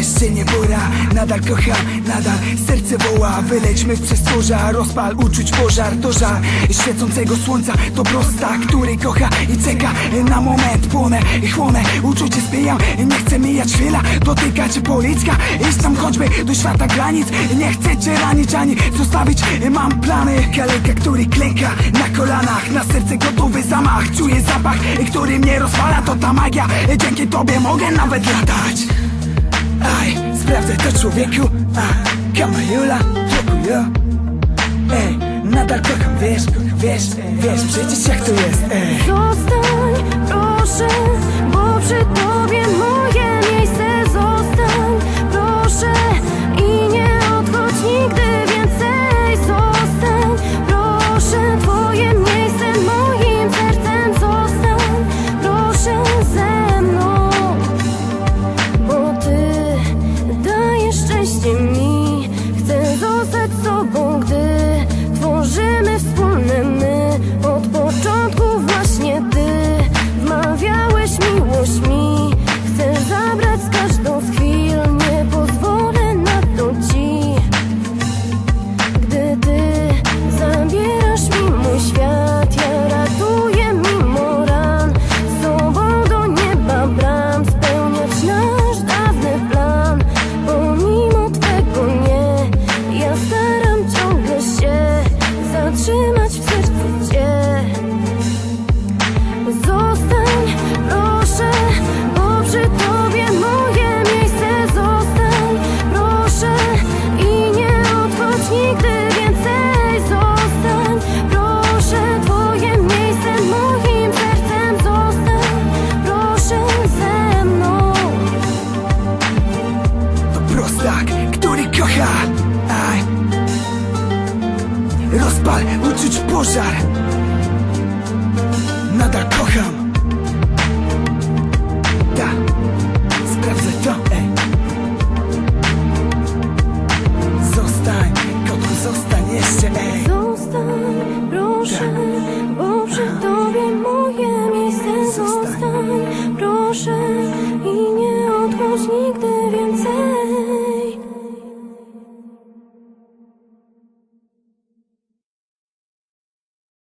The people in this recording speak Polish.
jeszcze nie pora Nadal kocha, nadal serce woła. Wylećmy w przestworza, rozpal uczuć pożar. To żar świecącego słońca To prosta, który kocha i czeka. Na moment Płonę i chłonę, uczucie spijam Nie chcę mijać chwila, dotykać policzka. Iść tam choćby do świata granic. Nie chcę cię ranić ani zostawić. Mam plany, kaleka, który klęka na kolanach. Na serce gotowy zamach. Czuję zapach, który mnie rozpala To ta magia, dzięki tobie mogę nawet latać. Sprawdzaj to człowieku. A, Kamajula, trokujo Ej, nadal kocham, wiesz, wiesz, wiesz Przecież jak to jest, ej. Zostań, proszę, bo przy tobie Aj Rozpal, uczuć pożar. Nadal kocham. Ta Sprawdzę to, ej. Zostań, kotku, zostań jeszcze, ej. Zostań, proszę